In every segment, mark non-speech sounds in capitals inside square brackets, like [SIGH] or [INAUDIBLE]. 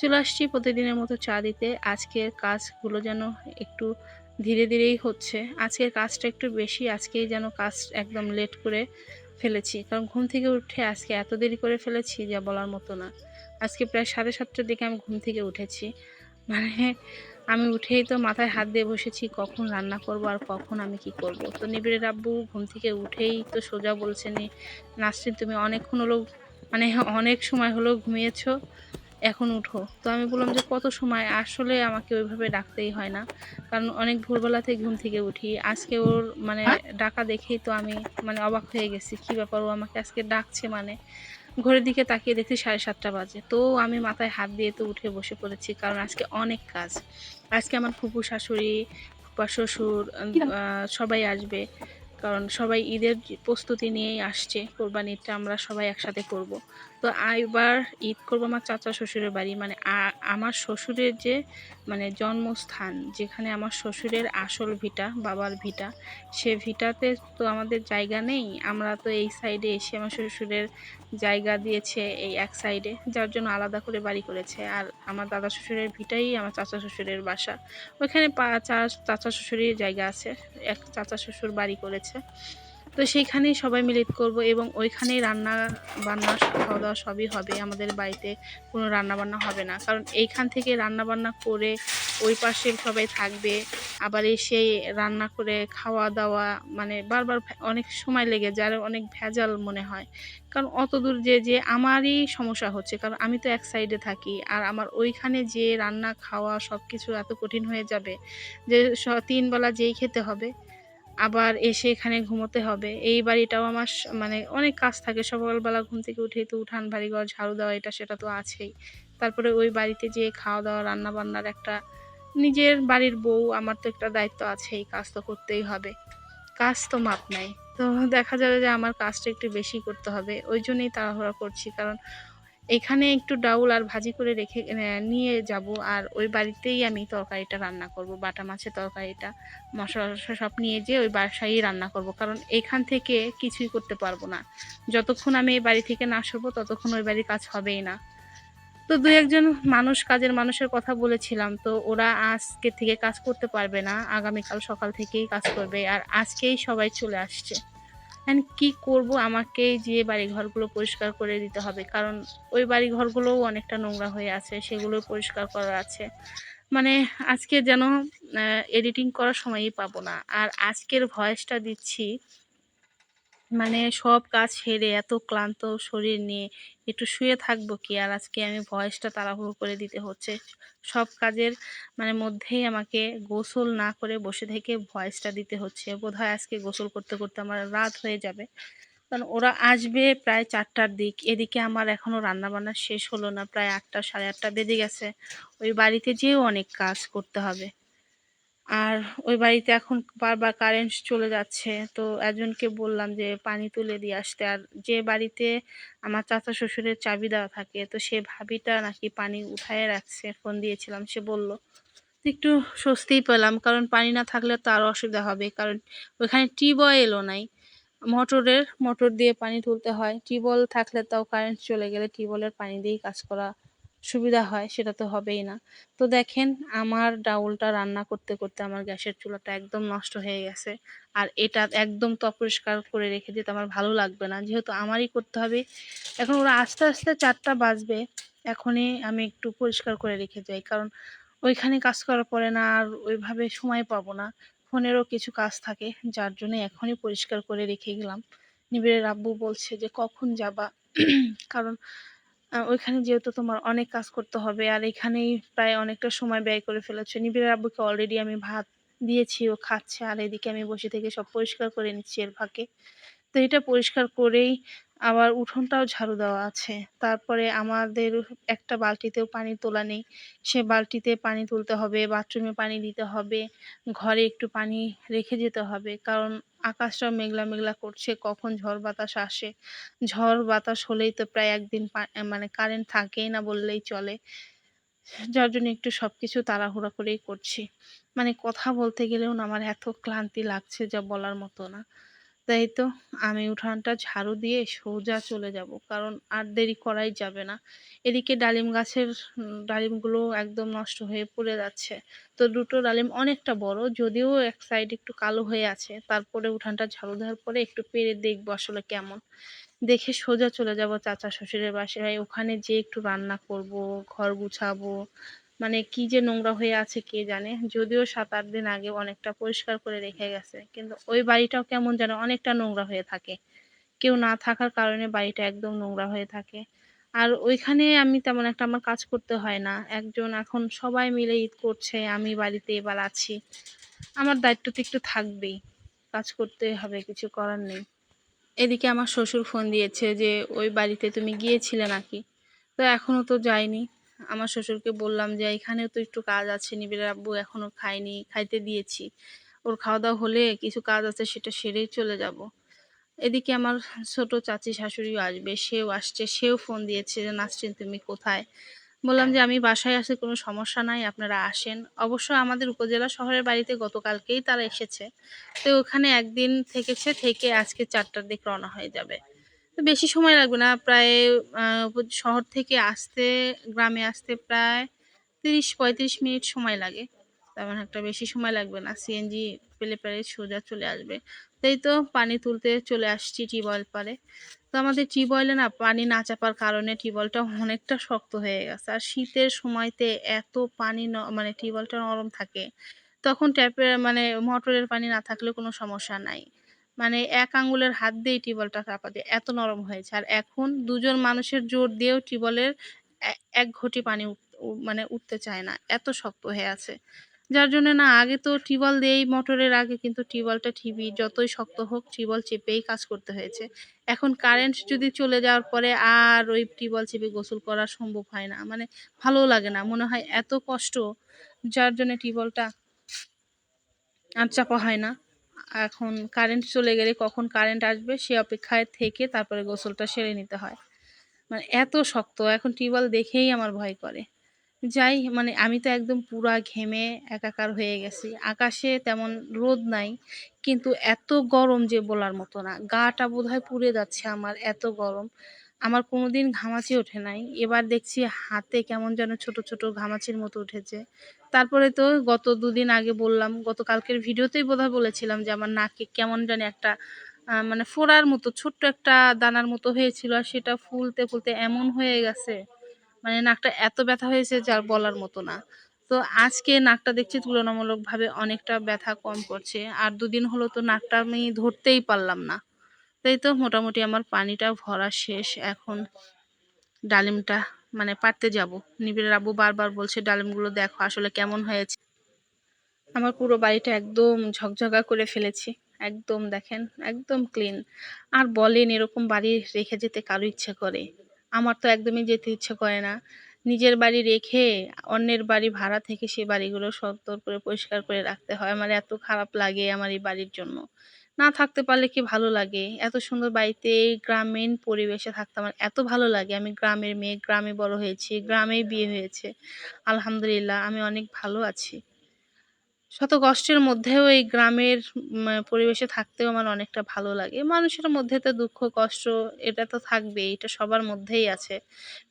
চলে আসছি প্রতিদিনের মতো চা দিতে। আজকের কাজগুলো যেন একটু ধীরে ধীরেই হচ্ছে। আজকের কাজটা একটু বেশি, আজকেই যেন কাজ একদম লেট করে ফেলেছি। কারণ ঘুম থেকে উঠে আজকে এত দেরি করে ফেলেছি যা বলার মতো না। আজকে প্রায় সাড়ে সাতটার দিকে আমি ঘুম থেকে উঠেছি। মানে আমি উঠেই তো মাথায় হাত দিয়ে বসেছি, কখন রান্না করব আর কখন আমি কি করব? তো নিবিড়ের আব্বু ঘুম থেকে উঠেই তো সোজা বলছে নি, নাসরিন, তুমি অনেকক্ষণ হলো মানে অনেক সময় হলো ঘুমিয়েছো এখন উঠো। তো আমি বললাম যে কত সময়? আসলে আমাকে ওইভাবে ডাকতেই হয় না। কারণ অনেক ভোরবেলাতে ঘুম থেকে উঠি। আজকে ওর মানে ডাকা দেখেই তো আমি মানে অবাক হয়ে গেছি। কী ব্যাপার? ও আমাকে আজকে ডাকছে মানে? ঘরের দিকে তাকিয়ে দেখছি সাড়ে সাতটা বাজে। তো আমি মাথায় হাত দিয়ে তো উঠে বসে পড়েছি কারণ আজকে অনেক কাজ। আজকে আমার ফুপু শাশুড়ি ফুপা শ্বশুর সবাই আসবে। কারণ সবাই ঈদের প্রস্তুতি নিয়েই আসছে। কোরবানিটা আমরা সবাই একসাথে করব। তো এবার ঈদ করব আমার চাচা শ্বশুরের বাড়ি। মানে আমার শ্বশুরের যে মানে জন্মস্থান, যেখানে আমার শ্বশুরের আসল ভিটা, বাবার ভিটা, সে ভিটাতে তো আমাদের জায়গা নেই। আমরা তো এই সাইডে এসে আমার শ্বশুরের জায়গা দিয়েছে এই এক সাইডে, যার জন্য আলাদা করে বাড়ি করেছে। আর আমার দাদা শ্বশুরের ভিটাই আমার চাচা শ্বশুরের বাসা। ওইখানে চাচা শ্বশুরের জায়গা আছে। এক চাচা শ্বশুর বাড়ি করেছে। তো সেইখানেই সবাই মিলিত করব এবং ওইখানেই রান্না, বান্না খাওয়া দাওয়া সবই হবে। আমাদের বাড়িতে কোনো রান্না বান্না হবে না। কারণ এইখান থেকে রান্না বান্না করে ওই পাশে সবাই থাকবে। আবার এসে রান্না করে খাওয়া দাওয়া মানে বারবার অনেক সময় লেগে যায় অনেক ভেজাল মনে হয়। কারণ অত দূর যে যে আমারই সমস্যা হচ্ছে। কারণ আমি তো এক সাইডে থাকি আর আমার ওইখানে যে রান্না, খাওয়া সব কিছু এত কঠিন হয়ে যাবে যে তিন বেলা যেই খেতে হবে। আবার এসে এখানে ঘুমোতে হবে। এই বাড়িটাও আমার মানে অনেক কাজ থাকে। সকালবেলা ঘুম থেকে উঠে তো উঠান বাড়ি ঘর ঝাড়ু দেওয়া, এটা সেটা তো আছেই। তারপরে ওই বাড়িতে যেয়ে খাওয়া দাওয়া রান্না বান্নার একটা নিজের বাড়ির বউ, আমার তো একটা দায়িত্ব আছেই কাজ তো করতেই হবে। কাজ তো মাপ নাই তো দেখা যাবে যে আমার কাজটা একটু বেশি করতে হবে। ওই জন্যই তাড়াহুড়া করছি। কারণ এখানে একটু ডাউল আর ভাজি করে রেখে নিয়ে যাব। আর ওই বাড়িতেই আমি তরকারিটা রান্না করব, বাটা মাছের তরকারিটা, মশলা টশলা সব নিয়ে যেয়ে ওই বাসায়ই রান্না করব। কারণ এখান থেকে কিছুই করতে পারব না। যতক্ষণ আমি এই বাড়ি থেকে না সরবো, ততক্ষণ ওই বাড়ির কাজ হবেই না। তো দু একজন মানুষ, কাজের মানুষের কথা বলেছিলাম, তো ওরা আজকে থেকে কাজ করতে পারবে না। আগামীকাল সকাল থেকেই কাজ করবে। আর আজকেই সবাই চলে আসছে। অ্যান্ড কি করব? আমাকে যে বাড়ি ঘরগুলো পরিষ্কার করে দিতে হবে। কারণ ওই বাড়ি ঘরগুলোও অনেকটা নোংরা হয়ে আছে সেগুলো পরিষ্কার করা আছে। মানে আজকে যেন এডিটিং করার সময়ই পাবো না। আর আজকের ভয়েসটা দিচ্ছি মানে সব কাজ সেরে, এত ক্লান্ত শরীর নিয়ে একটু শুয়ে থাকব কি? আর আজকে আমি ভয়েসটা তাড়াহুড়ো করে দিতে হচ্ছে। সব কাজের মানে মধ্যেই আমাকে গোসল না করে বসে থেকে ভয়েসটা দিতে হচ্ছে। বোধহয় আজকে গোসল করতে করতে আমার রাত হয়ে যাবে। কারণ ওরা আসবে প্রায় চারটার দিক। এদিকে আমার এখনও রান্নাবান্না শেষ হলো না। প্রায় আটটা, সাড়ে আটটা বেজে গেছে। ওই বাড়িতে যেও অনেক কাজ করতে হবে। আর ওই বাড়িতে এখন বারবার কারেন্ট চলে যাচ্ছে। তো একজনকে বললাম যে, পানি তুলে দিয়ে আসতে। আর যে বাড়িতে আমার চাচা শ্বশুরের চাবি দেওয়া থাকে, তো সে ভাবিটা নাকি পানি উঠায় রাখছে, ফোন দিয়েছিলাম, সে বলল একটু স্বস্তিই পেলাম, কারণ পানি না থাকলে তো আরও অসুবিধা হবে, কারণ ওইখানে টিউবওয়েলও নাই। মোটরের, মোটর দিয়ে পানি তুলতে হয়, টিউবওয়েল থাকলে তাও কারেন্ট চলে গেলে টিউবওয়েলের পানি দিয়েই কাজ করা সুবিধা হয়, সেটা তো হবেই না। তো দেখেন, আমার ডাউলটা রান্না করতে করতে আমার গ্যাসের চুলাটা একদম নষ্ট হয়ে গেছে। আর এটা একদম তো অপরিষ্কার করে রেখে দিতে আমার ভালো লাগবে না। যেহেতু আমারই করতে হবে, এখন ওরা আস্তে আস্তে চারটা বাজবে, এখনই আমি একটু পরিষ্কার করে রেখে যাই কারণ ওইখানে কাজ করার পরে না আর ওইভাবে সময় পাবো না। ফোনেরও কিছু কাজ থাকে, যার জন্য এখনই পরিষ্কার করে রেখে গেলাম। নিবিড়ের আব্বু বলছে যে, কখন যাবা? কারণ ওইখানে যেহেতু তোমার অনেক কাজ করতে হবে, আর এখানেই প্রায় অনেকটা সময় ব্যয় করে ফেলেছো। নিবিড়ের আব্বুকে অলরেডি আমি ভাত দিয়েছি, ও খাচ্ছে, আর এদিকে আমি বসে থেকে সব পরিষ্কার করে নিচ্ছি এর ফাঁকে। তো এটা পরিষ্কার করেই আবার উঠোনটাও ঝাড়ু দেওয়া আছে। তারপরে আমাদের একটা বালতিতেও পানি তোলা নেই। সে বালতিতে পানি তুলতে হবে, বাথরুমে পানি দিতে হবে, ঘরে একটু পানি রেখে যেতে হবে। কারণ আকাশটাও মেঘলা মেঘলা করছে, কখন ঝড় বাতাস আসে? ঝড় বাতাস হলেই তো প্রায় একদিন মানে কারেন্ট থাকেই না বললেই চলে। যার জন্য একটু সব কিছু তাড়াহুড়া করেই করছি। মানে কথা বলতে গেলেও না আমার এত ক্লান্তি লাগছে যা বলার মতো না। তাই তো আমি উঠানটা ঝাড়ু দিয়ে সোজা চলে যাব। কারণ আর দেরি করাই যাবে না। এদিকে ডালিম গাছের, ডালিমগুলো একদম নষ্ট হয়ে পড়ে যাচ্ছে। তো দুটো ডালিম অনেকটা বড়, যদিও এক সাইড একটু কালো হয়ে আছে। তারপরে উঠানটা ঝাড়ু দেওয়ার পরে একটু পেরে দেখব আসলে কেমন। দেখে সোজা চলে যাব চাচা শ্বশুরের বাসায়। ওখানে যে একটু রান্না করব, ঘর গুছাবো। মানে কি যে নোংরা হয়ে আছে কে জানে? যদিও সাত, আট দিন আগে অনেকটা পরিষ্কার করে রেখে গেছে। কিন্তু ওই বাড়িটাও কেমন যেন অনেকটা নোংরা হয়ে থাকে। কেউ না থাকার কারণে বাড়িটা একদম নোংরা হয়ে থাকে। আর ওইখানে আমি তেমন একটা আমার কাজ করতে হয় না। একজন এখন সবাই মিলে ঈদ করছে, আমি বাড়িতে এবার আছি। আমার দায়িত্ব তো একটু থাকবেই। কাজ করতে হবে, কিছু করার নেই। এদিকে আমার শ্বশুর ফোন দিয়েছে যে, ওই বাড়িতে তুমি গিয়েছিলে নাকি? তো এখনও তো যাইনি আমার শ্বশুরকে বললাম যে, এখানেও তো একটু কাজ আছে, নিবিড় আব্বু এখনও খায়নি, খাইতে দিয়েছি। ওর খাওয়া দাওয়া হলে কিছু কাজ আছে, সেটা সেরেই চলে যাব। এদিকে আমার ছোট চাচি শাশুড়িও আসবে, সেও আসছে, সেও ফোন দিয়েছে যে, নাসরিন, তুমি কোথায়? বললাম যে, আমি বাসায় আসে কোনো সমস্যা নাই, আপনারা আসেন। অবশ্য আমাদের উপজেলা শহরের বাড়িতে গতকালকেই তারা এসেছে। তো ওখানে একদিন থেকেছে, থেকে আজকে চারটার দিক রওনা হয়ে যাবে। তো বেশি সময় লাগবে না। প্রায় শহর থেকে আসতে, গ্রামে আসতে প্রায় তিরিশ, পঁয়ত্রিশ মিনিট সময় লাগে। তেমন একটা বেশি সময় লাগবে না। সিএনজি পেলে পেলে সোজা চলে আসবে। তাই তো পানি তুলতে চলে আসছি টিউবওয়েল পারে। তো আমাদের টিউবওয়েলে না, পানি না চাপার কারণে টিউবওয়েলটা অনেকটা শক্ত হয়ে গেছে। আর শীতের সময়তে এত পানি মানে টিউবওয়েলটা নরম থাকে, তখন ট্যাপের মানে মোটরের পানি না থাকলে কোনো সমস্যা নাই। মানে এক আঙ্গুলের হাত দিয়ে টিউবওয়েলটা চাপা দিয়ে এত নরম হয়েছে। আর এখন দুজন মানুষের জোর দিয়েও টিউবওয়েলের এক ঘটি পানি মানে উঠতে চায় না। এত শক্ত হয়ে আছে। যার জন্য না আগে তো টিউবওয়েল দিয়েই মোটরের আগে কিন্তু টিউবওয়েলটা ঠিকই যতই শক্ত হোক টিউবওয়েল চেপেই কাজ করতে হয়েছে। এখন কারেন্ট যদি চলে যাওয়ার পরে আর ওই টিউবওয়েল চেপে গোসল করা সম্ভব হয় না। মানে ভালো লাগে না, মনে হয় এত কষ্ট, যার জন্য টিউবওয়েলটা আর চাপা হয় না। এখন কারেন্ট চলে গেলে কখন কারেন্ট আসবে সে অপেক্ষায় থেকে তারপরে গোসলটা সেরে নিতে হয়। মানে এত শক্ত, এখন টিউবওয়েল দেখেই আমার ভয় করে। যাই মানে আমি তো একদম পুরা ঘেমে একাকার হয়ে গেছি। আকাশে তেমন রোদ নাই, কিন্তু এত গরম যে বলার মতো না। গাটা বোধহয় পুড়ে যাচ্ছে আমার, এত গরম। আমার কোনো দিন ঘামাচি ওঠে নাই। এবার দেখছি হাতে কেমন যেন ছোট ছোট ঘামাচির মতো উঠেছে। তারপরে তো গত দুদিন আগে বললাম গত কালকের ভিডিওতেই বোধহয় বলেছিলাম যে আমার নাকে কেমন জানি একটা মানে ফোড়ার মতো, ছোট্ট একটা দানার মতো হয়েছিল আর সেটা ফুলতে ফুলতে এমন হয়ে গেছে মানে নাকটা এত ব্যথা হয়েছে যার বলার মতো না। তো আজকে নাকটা দেখছি তুলনামূলকভাবে অনেকটা ব্যথা কম করছে। আর দুদিন হলো তো নাকটা আমি ধরতেই পারলাম না। তাই তো মোটামুটি আমার পানিটা ভরা শেষ। এখন ডালিমটা মানে পারতে যাব। নিবিড়ের আব্বু বারবার বলছে, ডালিমগুলো দেখো আসলে কেমন হয়েছে? আমার পুরো বাড়িটা একদম ঝকঝকা করে ফেলেছি। একদম দেখেন, একদম ক্লিন। আর বলেন এরকম বাড়ি রেখে যেতে কারও ইচ্ছে করে? আমার তো একদমই যেতে ইচ্ছে করে না। নিজের বাড়ি রেখে অন্যের বাড়ি ভাড়া থেকে সেই বাড়িগুলো সত্তর করে পরিষ্কার করে রাখতে হয়। আমার এত খারাপ লাগে আমার এই বাড়ির জন্য। না থাকতে পারলে কি ভালো লাগে? এত সুন্দর বাড়িতে গ্রামীণ পরিবেশে থাকতে আমার এত ভালো লাগে। আমি গ্রামের মেয়ে, গ্রামে বড় হয়েছি, গ্রামেই বিয়ে হয়েছে। আলহামদুলিল্লাহ, আমি অনেক ভালো আছি। শত কষ্টের মধ্যেও এই গ্রামের পরিবেশে থাকতেও আমার অনেকটা ভালো লাগে। মানুষের মধ্যে তো দুঃখ, কষ্ট, এটা তো থাকবেই, এটা সবার মধ্যেই আছে।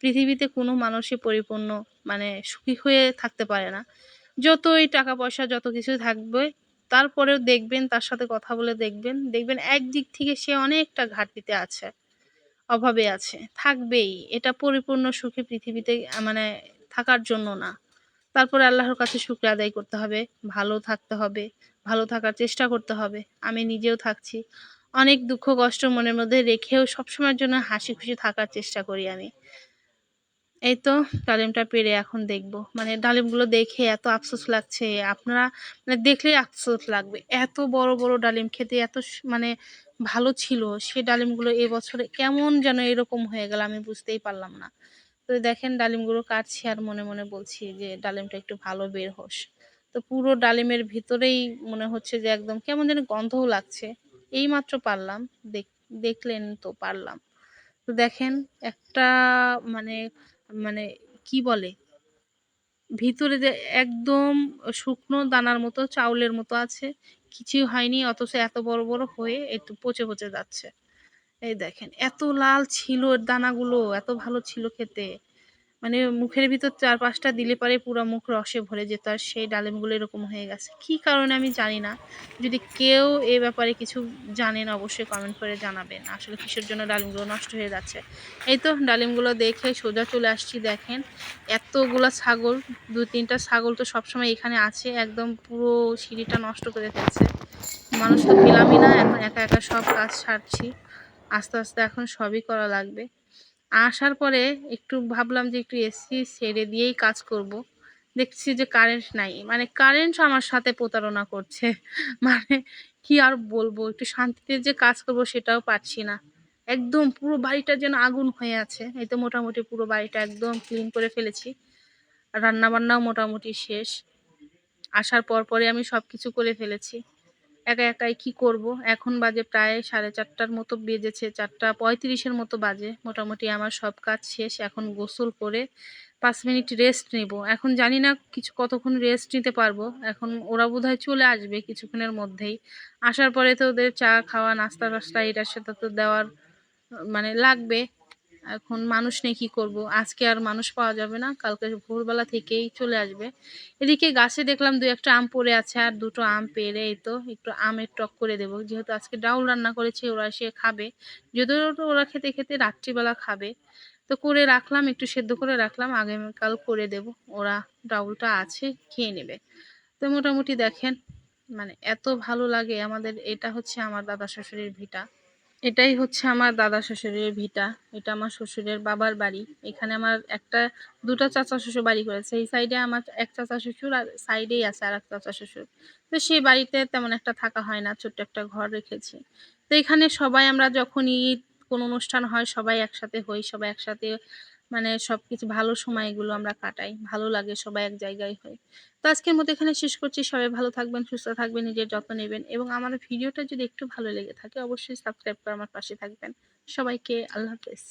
পৃথিবীতে কোনো মানুষই পরিপূর্ণ মানে সুখী হয়ে থাকতে পারে না। যতই টাকা পয়সা, যত কিছু থাকবে তারপরেও দেখবেন, তার সাথে কথা বলে দেখবেন। দেখবেন একদিক থেকে সে অনেকটা ঘাটতিতে আছে, অভাবে আছে। থাকবেই, এটা পরিপূর্ণ সুখে পৃথিবীতে মানে থাকার জন্য না। তারপরে আল্লাহর কাছে শুক্র আদায় করতে হবে, ভালো থাকতে হবে, ভালো থাকার চেষ্টা করতে হবে। আমি নিজেও থাকছি। অনেক দুঃখ কষ্ট মনের মধ্যে রেখেও সবসময়ের জন্য হাসি খুশি থাকার চেষ্টা করি আমি। এই তো ডালিমটা পেরে এখন দেখব। মানে ডালিমগুলো দেখে এত আফসোস লাগছে, আপনারা মানে দেখলেই আফসোস লাগবে। এত বড় বড় ডালিম খেতে এত মানে ভালো ছিল, সে ডালিমগুলো এবছরে কেমন যেন এরকম হয়ে গেল, আমি বুঝতেই পারলাম না। তো দেখেন ডালিমগুলো কাটছি আর মনে মনে বলছি যে ডালিমটা একটু ভালো বের হোস। তো পুরো ডালিমের ভিতরেই মনে হচ্ছে যে একদম কেমন যেন গন্ধও লাগছে। এই মাত্র পারলাম দেখলেন তো পারলাম। তো দেখেন একটা মানে মানে কি বলে? ভিতরে যে একদম শুকনো দানার মতো, চাউলের মতো আছে। কিছুই হয়নি, অথচ এত বড় বড় হয়ে একটু পচে পচে যাচ্ছে। এই দেখেন, এত লাল ছিল দানাগুলো, এত ভালো ছিল খেতে। মানে মুখের ভিতর চার পাঁচটা দিলে পরে পুরো মুখ রসে ভরে যেত আর সেই ডালিমগুলো এরকম হয়ে গেছে। কি কারণে আমি জানি না। যদি কেউ এ ব্যাপারে কিছু জানেন অবশ্যই কমেন্ট করে জানাবেন। আসলে কিসের জন্য ডালিমগুলো নষ্ট হয়ে যাচ্ছে? এই তো ডালিমগুলো দেখে সোজা চলে আসছি, দেখেন। এতগুলো ছাগল, দু তিনটা ছাগল তো সবসময় এখানে আছে। একদম পুরো সিঁড়িটা নষ্ট করে ফেলছে মানুষ তো পেলামই না এখন একা একা সব কাজ সারছি। আস্তে আস্তে এখন সবই করা লাগবে। আসার পরে একটু ভাবলাম যে একটু এসি ছেড়ে দিয়েই কাজ করব। দেখছি যে কারেন্ট নাই। মানে কারেন্ট আমার সাথে প্রতারণা করছে। [LAUGHS] মানে কি আর বলব? একটু শান্তিতে যে কাজ করব সেটাও পারছি না। একদম পুরো বাড়িটা যেন আগুন হয়ে আছে। এই তো মোটামুটি পুরো বাড়িটা একদম ক্লিন করে ফেলেছি। রান্না বান্নাও মোটামুটি শেষ। আসার পর পরে আমি সব কিছু করে ফেলেছি। একা একাই কি করব? এখন বাজে প্রায় সাড়ে চারটার মতো বেজেছে, চারটা পঁয়ত্রিশের মতো বাজে। মোটামুটি আমার সব কাজ শেষ, এখন গোসল করে পাঁচ মিনিট রেস্ট নেব। এখন জানি না কিছু কতক্ষণ রেস্ট নিতে পারব। এখন ওরা বোধহয় চলে আসবে কিছুক্ষণের মধ্যেই। আসার পরে তো ওদের চা খাওয়া, নাস্তা টাস্তা এটার সাথে তো দেওয়ার মানে লাগবে। এখন মানুষ নেই কি করব? আজকে আর মানুষ পাওয়া যাবে না, কালকে ভোরবেলা থেকেই চলে আসবে। এদিকে গাছে দেখলাম দু একটা আম পড়ে আছে আর দুটো আম পেরে এই তো একটু আমের টক করে দেবো। যেহেতু আজকে ডাউল রান্না করেছে, ওরা এসে খাবে। যদিও ওরা খেতে খেতে রাত্রিবেলা খাবে। তো করে রাখলাম, একটু সেদ্ধ করে রাখলাম, আগামীকাল করে দেব। ওরা ডাউলটা আছে, খেয়ে নেবে। তো মোটামুটি দেখেন মানে এত ভালো লাগে, আমাদের এটা হচ্ছে আমার দাদা শ্বশুরের ভিটা। এটাই হচ্ছে আমার দাদা শ্বশুরের ভিটা। এটা আমার শ্বশুরের বাবার বাড়ি। এখানে আমার একটা, দুটা চাচা শ্বশুর বাড়ি করেছে। এই সাইডে আমার এক চাচা শ্বশুর আর সাইডেই আছে আর এক চাচা শ্বশুর। তো সেই বাড়িতে তেমন একটা থাকা হয় না, ছোট্ট একটা ঘর রেখেছি। তো এখানে সবাই আমরা যখন ঈদ কোনো অনুষ্ঠান হয়, সবাই একসাথে হই, সবাই একসাথে মানে সব কিছু ভালো সময়গুলো আমরা কাটাই। ভালো লাগে সবাই এক জায়গায় হয়। তো আজকের মতো এখানে শেষ করছি। সবাই ভালো থাকবেন, সুস্থ থাকবেন, নিজের যত্ন নেবেন এবং আমার ভিডিওটা যদি একটু ভালো লেগে থাকে, অবশ্যই সাবস্ক্রাইব করে আমার পাশে থাকবেন। সবাইকে আল্লাহ হাফেজ।